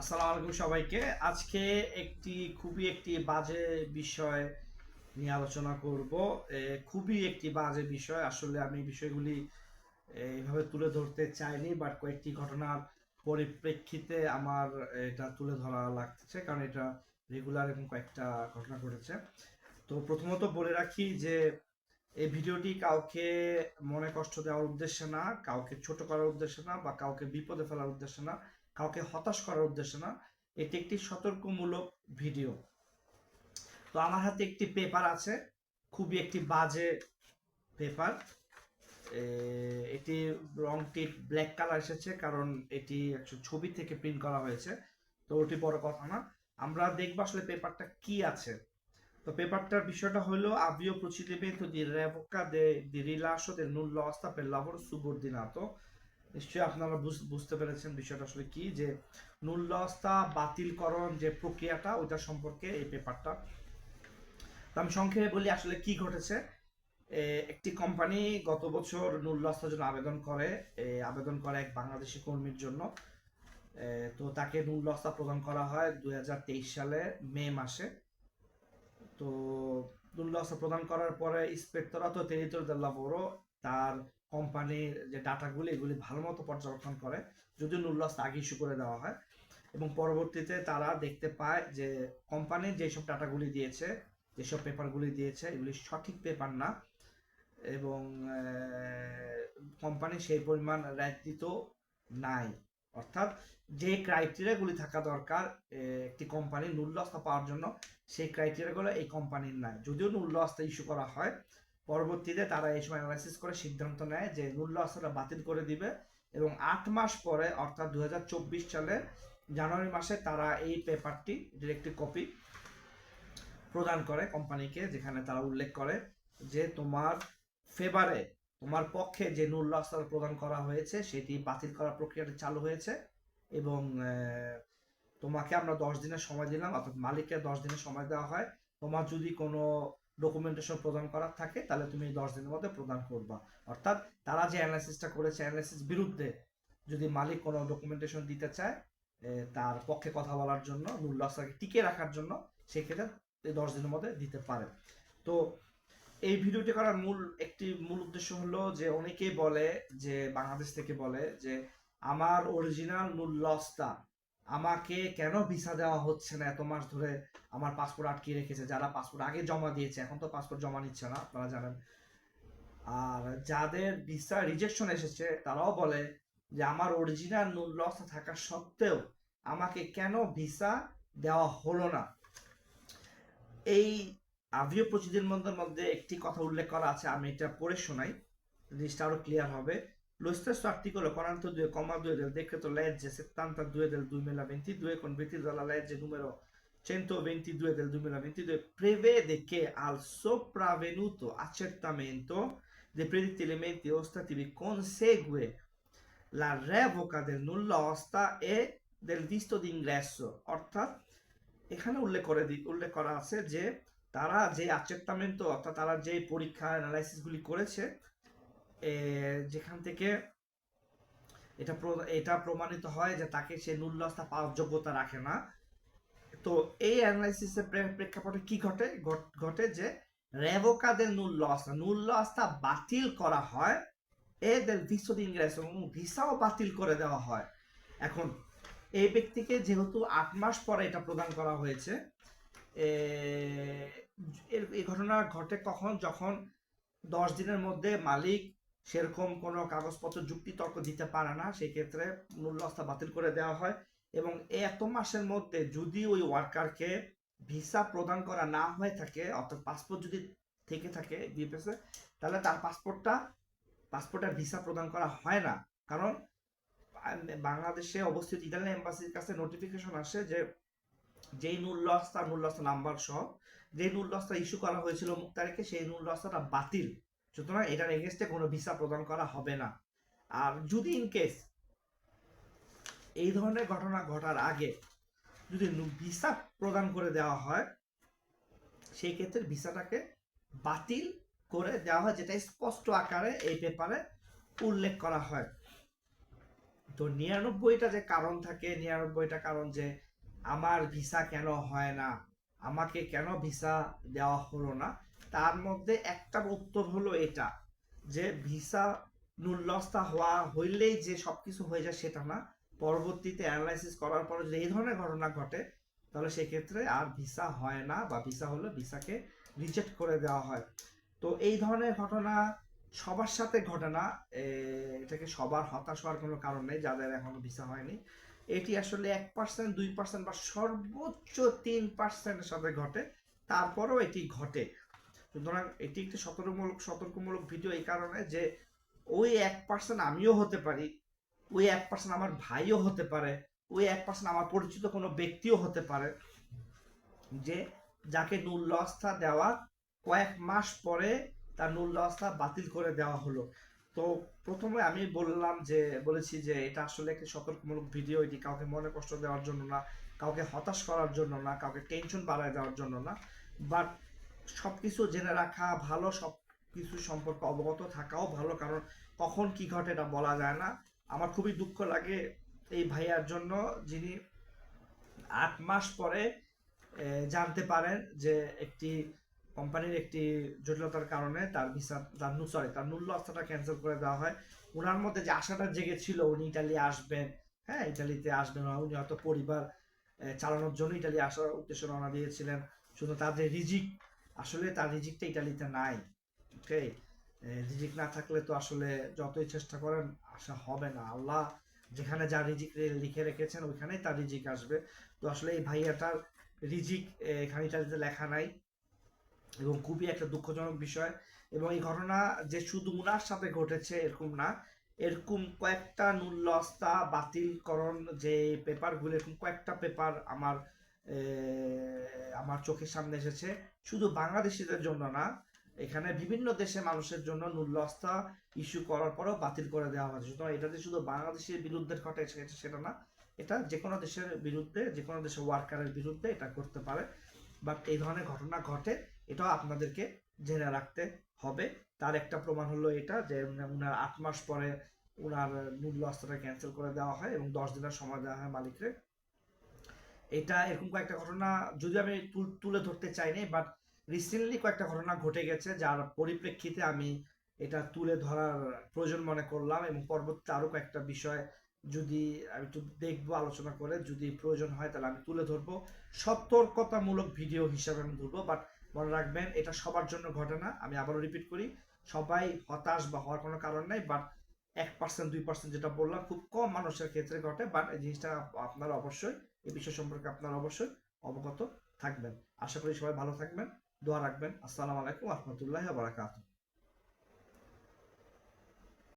আসসালামু আলাইকুম সবাইকে। আজকে একটি, খুবই একটি বাজে বিষয় নিয়ে আলোচনা করব। খুবই একটি বাজে বিষয়। আসলে আমি বিষয়গুলি এইভাবে তুলে ধরতে চাইনি বাট কয়েকটি ঘটনার পরিপ্রেক্ষিতে আমার এটা তুলে ধরা লাগতেছে, কারণ এটা রেগুলার এবং কয়েকটা ঘটনা ঘটেছে। তো প্রথমত বলে রাখি যে, এই ভিডিওটি কাউকে মনে কষ্ট দেওয়ার উদ্দেশ্যে না, কাউকে ছোট করার উদ্দেশ্যে না, বা কাউকে বিপদে ফেলার উদ্দেশ্যে না। কাউকে হতাশ করার উদ্দেশ্যে না এটি একটি সতর্কমূলক ভিডিও। তো আমার হাতে একটি পেপার আছে খুবই একটি বাজে পেপার। এটি রংটি ব্ল্যাক কালার এসেছে কারণ এটি ছবি থেকে প্রিন্ট করা হয়েছে তো ওটি বড় কথা না। আমরা দেখব আসলে পেপারটা কি আছে। তো পেপারটার বিষয়টা হলো avvio procedimento di revoca de, di rilascio del nulla osta per lavoro subordinato নিশ্চয়ই আপনারা বুঝতে পেরেছেন বিষয়টা আসলে কি যে নুল্লস্তা বাতিলকরণ যে প্রক্রিয়াটা ওইটা সম্পর্কে এই পেপারটা তো আমি সংক্ষেপে বলি আসলে কি ঘটেছে একটি কোম্পানি গত বছর নুল্লস্তার জন্য আবেদন করে আবেদন করে এক বাংলাদেশি কর্মীর জন্য তো তাকে নুল্লস্তা প্রদান করা হয় দুই সালে মে মাসে তো নুল্লস্তা প্রদান করার পরে ইন্সপেক্টর ইন্সপেক্টরাতো টেরিটরি del lavoro তার কোম্পানির যে ডাটাগুলি এগুলি ভালো মতো পর্যবেক্ষণ করে, যদিও নুল্লস আগে ইস্যু করে দেওয়া হয়। এবং পরবর্তীতে তারা দেখতে পায় যে কোম্পানি যেসব ডাটাগুলি দিয়েছে, যেসব পেপারগুলি দিয়েছে, এগুলি সঠিক পেপার না। এবং কোম্পানি সেই পরিমাণ দিত নাই। অর্থাৎ যে ক্রাইটেরিয়াগুলি থাকা দরকার একটি কোম্পানি নুল্লস্তা পাওয়ার জন্য, সেই ক্রাইটেরিয়াগুলো এই কোম্পানির নাই। যদিও নুল্লস্তা ইস্যু করা হয় পরবর্তীতে তারা এই সময় অ্যানালাইসিস করে সিদ্ধান্ত নেয় যে নুল্লস্তাটা বাতিল করে দিবে এবং আট মাস পরে, অর্থাৎ দু হাজার চব্বিশ সালে জানুয়ারি মাসে তারা এই পেপারটি এটির একটি কপি প্রদান করে কোম্পানিকে যেখানে তারা উল্লেখ করে যে তোমার ফেভারে তোমার পক্ষে যে নুল্লস্তা প্রদান করা হয়েছে, সেটি বাতিল করার প্রক্রিয়াটি চালু হয়েছে এবং তোমাকে আমরা দশ দিনের সময় দিলাম, অর্থাৎ মালিককে দশ দিনের সময় দেওয়া হয়। তোমার যদি কোনো ডকুমেন্টেশন প্রদান করার থাকে, তাহলে তুমি এই দশ দিনের মধ্যে প্রদান করবা। অর্থাৎ তারা যে অ্যানালাইসিসটা করেছে অ্যানালাইসিস বিরুদ্ধে যদি মালিক কোনো ডকুমেন্টেশন দিতে চায় তার পক্ষে কথা বলার জন্য নুল্লাসকে টিকে রাখার জন্য, সেক্ষেত্রে দশ দিনের মধ্যে দিতে পারে। তো এই ভিডিওটি করার মূল, একটি মূল উদ্দেশ্য হলো যে অনেকেই বলে, যে বাংলাদেশ থেকে বলে যে, আমার অরিজিনাল নুল্লসটা আমাকে কেন ভিসা দেওয়া হচ্ছে না? এত মাস ধরে আমার পাসপোর্ট আটকে রেখেছে, যারা পাসপোর্ট আগে জমা দিয়েছে, এখন তো পাসপোর্ট জমা নিচ্ছে না, আপনারা জানেন। আর যাদের ভিসা রিজেকশন এসেছে, তারাও বলে যে আমার অরিজিনাল নুল্লস থাকা সত্ত্বেও আমাকে কেন ভিসা দেওয়া হলো না? এই আভিও প্রতিদিনের মধ্যে একটি কথা উল্লেখ করা আছে, আমি এটা পড়ে শোনাই। জিনিসটা আরও ক্লিয়ার হবে। Lo stesso articolo 42,2 del decreto legge 72 del 2022, convertito dalla legge numero 122 del 2022, prevede che al sopravvenuto accertamento dei predetti elementi ostativi consegue la revoca del nulla osta e del visto d'ingresso অর্থাৎ এখানে উল্লেখ করে দি- উল্লেখ করা আছে যে তারা যে আচেরতামেন্ট অর্থাৎ তারা যে পরীক্ষা অ্যানালাইসিস গুলি করেছে এ, যেখান থেকে এটা এটা প্রমাণিত হয় যে তাকে সে নুল্লস্তা পাওয়ার যোগ্যতা রাখে না। তো এই অ্যানালাইসিসের প্রেক্ষাপটে কি ঘটে? ঘটে যে রেভোকাদের নুল্লস্তা নুল্লস্তা বাতিল করা হয়, এদের ভিসা ইংরেজ এবং ভিসাও বাতিল করে দেওয়া হয়। এখন এই ব্যক্তিকে যেহেতু আট মাস পরে এটা প্রদান করা হয়েছে এই ঘটনা ঘটে কখন? যখন দশ দিনের মধ্যে মালিক সেরকম কোনো কাগজপত্র যুক্তি তর্ক দিতে পারে না সেই ক্ষেত্রে মূল্যস্তা বাতিল করে দেওয়া হয়। এবং এত মাসের মধ্যে যদি ওই ওয়ার্কারকে ভিসা প্রদান করা না হয়ে থাকে, অর্থাৎ পাসপোর্ট যদি থেকে থাকে বিএফএসে তাহলে তার পাসপোর্টটা পাসপোর্টের ভিসা প্রদান করা হয় না। কারণ বাংলাদেশে অবস্থিত ইতালিয়ান এম্বাসির কাছে নোটিফিকেশন আসে যে, যেই নুল্লস্তা নুল্লস্তা নাম্বার সহ যে নুল্লস্তা ইস্যু করা হয়েছিল মুখ তারিখে সেই নুল্লস্তাটা বাতিল। সুতরাং এটার এগেনস্টে কোনো ভিসা প্রদান করা হবে না। আর যদি ইন কেস এই ধরনের ঘটনা ঘটার আগে যদি ভিসা প্রদান করে দেওয়া হয়, সেই ক্ষেত্রে ভিসাটাকে বাতিল করে দেওয়া হয়, যেটা স্পষ্ট আকারে এই পেপারে উল্লেখ করা হয়। তো নিরানব্বইটা যে কারণ থাকে, নিরানব্বইটা কারণ যে আমার ভিসা কেন হয় না, আমাকে কেন ভিসা দেওয়া হলো না তার মধ্যে একটা উত্তর হলো এটা, যে ভিসা নুল্লস্তা হওয়া হইলেই যে সবকিছু হয়ে যায় সেটা না। পরবর্তীতে অ্যানালাইসিস করার পরে যদি এই ধরনের ঘটনা ঘটে, তাহলে সেক্ষেত্রে আর ভিসা হয় না বা ভিসা হলে ভিসাকে রিজেক্ট করে দেওয়া হয়। তো এই ধরনের ঘটনা সবার সাথে ঘটে না। এটাকে সবার হতাশ হওয়ার কোনো কারণ নেই, যাদের এখনও ভিসা হয়নি। এটি আসলে এক পার্সেন্ট দুই পার্সেন্ট বা সর্বোচ্চ তিন পার্সেন্টের সাথে ঘটে। তারপরেও এটি ঘটে। সুতরাং এটি একটি সতর্কমূলক সতর্কমূলক ভিডিও এই কারণে যে ওই এক পার্সেন্ট আমিও হতে পারি, ওই এক পার্সেন্ট আমার ভাইও হতে পারে, ওই এক পার্সেন্ট আমার পরিচিত কোনো ব্যক্তিও হতে পারে, যে যাকে নুল্লস্থা দেওয়া কয়েক মাস পরে তার নুল্লস্থা বাতিল করে দেওয়া হলো। তো প্রথমে আমি বললাম যে, বলেছি যে এটা আসলে একটি সতর্কমূলক ভিডিও এটি কাউকে মনে কষ্ট দেওয়ার জন্য না, কাউকে হতাশ করার জন্য না, কাউকে টেনশন বাড়ায় দেওয়ার জন্য না। বাট সব কিছু জেনে রাখা, ভালো সব কিছু সম্পর্কে অবগত থাকাও ভালো, কারণ কখন কি ঘটে এটা বলা যায় না। আমার খুবই দুঃখ লাগে এই ভাইয়ার জন্য, যিনি আট মাস পরে জানতে পারেন যে একটি কোম্পানির একটি জটিলতার কারণে তার ভিসা, তার নু সরি তার নূল্য অর্থটা ক্যান্সেল করে দেওয়া হয়। ওনার মধ্যে যে আশাটা জেগেছিল উনি ইটালি আসবেন হ্যাঁ ইটালিতে আসবেন উনি হয়তো পরিবার চালানোর জন্য ইটালি আসার উদ্দেশ্য রওনা দিয়েছিলেন। শুধু তাদের রিজিক আসলে তার রিজিকটা ইটালিতে নাই, ওকে? রিজিক না থাকলে তো আসলে যতই চেষ্টা করেন, আশা হবে না। আল্লাহ যেখানে যা রিজিক লিখে রেখেছেন, ওইখানেই তার রিজিক আসবে। তো আসলে এই ভাইয়াটার রিজিক এখানে ইটালিতে লেখা নাই এবং খুবই একটা দুঃখজনক বিষয় এবং এই ঘটনা যে শুধু উনার সাথে ঘটেছে এরকম না, এরকম কয়েকটা নুল্লস্তা বাতিলকরণ যে পেপারগুলো এরকম কয়েকটা পেপার আমার আমার চোখের সামনে এসেছে। শুধু বাংলাদেশিদের জন্য না, এখানে বিভিন্ন দেশের মানুষের জন্য নুল্লস্তা ইস্যু করার পরেও বাতিল করে দেওয়া হয়েছে। সুতরাং এটা যে শুধু বাংলাদেশের বিরুদ্ধে ঘটে সেটা- না, এটা যে কোনো দেশের বিরুদ্ধে যে কোনো দেশের ওয়ার্কারের বিরুদ্ধে এটা করতে পারে। বাট এই ধরনের ঘটনা ঘটে, এটাও আপনাদেরকে জেনে রাখতে হবে। তার একটা প্রমাণ হলো এটা, যে উনা- উনার আট মাস পরে উনার মূল্য অস্ত্রটা ক্যান্সেল করে দেওয়া হয় এবং দশ দিনের সময় দেওয়া হয় মালিকরে এটা এরকম কয়েকটা ঘটনা যদি আমি তুলে ধরতে চাইনি বাট রিসেন্টলি কয়েকটা ঘটনা ঘটে গেছে যার পরিপ্রেক্ষিতে আমি এটা তুলে ধরার প্রয়োজন মনে করলাম এবং পরবর্তীতে আরও কয়েকটা বিষয় যদি আমি একটু দেখব, আলোচনা করে যদি প্রয়োজন হয় তাহলে আমি তুলে ধরবো। সতর্কতামূলক ভিডিও হিসাবে আমি ধরবো বাট মনে রাখবেন এটা সবার জন্য ঘটে না। আমি আবারও রিপিট করি, সবাই হতাশ বা হওয়ার কোনো কারণ নাই বাট এক পার্সেন্ট দুই পার্সেন্ট যেটা বললাম, খুব কম মানুষের ক্ষেত্রে ঘটে বাট এই জিনিসটা আপনারা অবশ্যই এই বিষয় সম্পর্কে আপনারা অবশ্যই অবগত থাকবেন। আশা করি সবাই ভালো থাকবেন, দোয়া রাখবেন। আসসালামু আলাইকুম রহমতুল্লাহ বারাকাতুহ।